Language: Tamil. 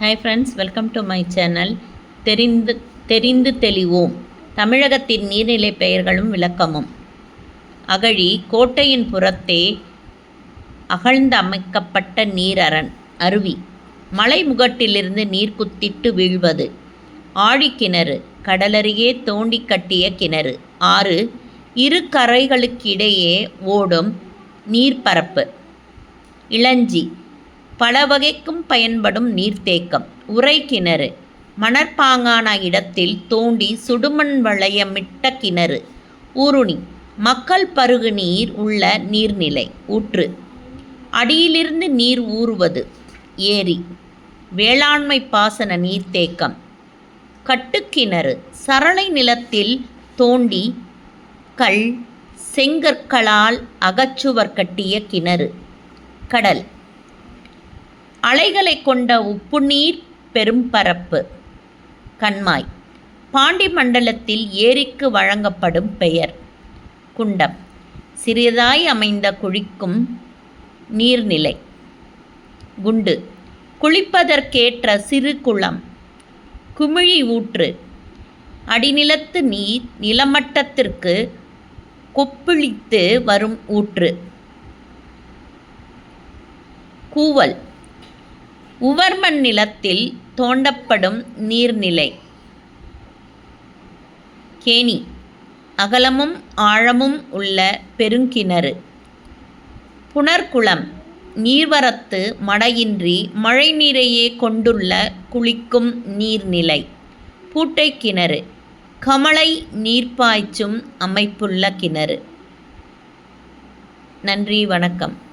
Hi friends welcome to my channel தெரிந்து தெரிந்து தெளிவோம். தமிழகத்தின் நீர்நிலை பெயர்களும் விளக்கமும். அகழி கோட்டையின் புறத்தே அகழ்ந்து அமைக்கப்பட்ட அரண் அருவி. மலைமுகட்டிலிருந்து நீர் குத்திட்டு வீழ்வது. ஆழிக்கிணறு கடலருகே தோண்டி கட்டிய கிணறு. ஆறு இரு கரைகளுக்கிடையே ஓடும் நீர்ப்பரப்பு. இளஞ்சி பல வகைக்கும் பயன்படும் நீர்த்தேக்கம். உரை கிணறு. மணற்பாங்கான இடத்தில் தோண்டி சுடுமண் வளையமிட்ட கிணறு. ஊருணி. மக்கள் பருகு நீர் உள்ள நீர்நிலை. ஊற்று. அடியிலிருந்து நீர் ஊறுவது. ஏரி. வேளாண்மை பாசன நீர்த்தேக்கம். கட்டுக்கிணறு. சரளை நிலத்தில் தோண்டி கல் செங்கற்களால் அகச்சுவர் கட்டிய கிணறு. கடல். அலைகளை கொண்ட உப்புநீர் பெரும்பரப்பு. கண்மாய். பாண்டி மண்டலத்தில் ஏரிக்கு வழங்கப்படும் பெயர். குண்டம். சிறியதாய் அமைந்த குழிக்கும் நீர்நிலை. குண்டு. குளிப்பதற்கேற்ற சிறு குளம். குமிழி ஊற்று. அடிநிலத்து நீர் நிலமட்டத்திற்கு கொப்பிழித்து வரும் ஊற்று. கூவல். உவர்மண் நிலத்தில் தோண்டப்படும் நீர்நிலை. கேணி. அகலமும் ஆழமும் உள்ள பெருங்கிணறு. புனர்குளம். நீர்வரத்து மடையின்றி மழை நீரையே கொண்டுள்ள குளிக்கும் நீர்நிலை. பூட்டை கிணறு கமலை நீர்ப்பாய்ச்சும் அமைப்புள்ள கிணறு. நன்றி வணக்கம்.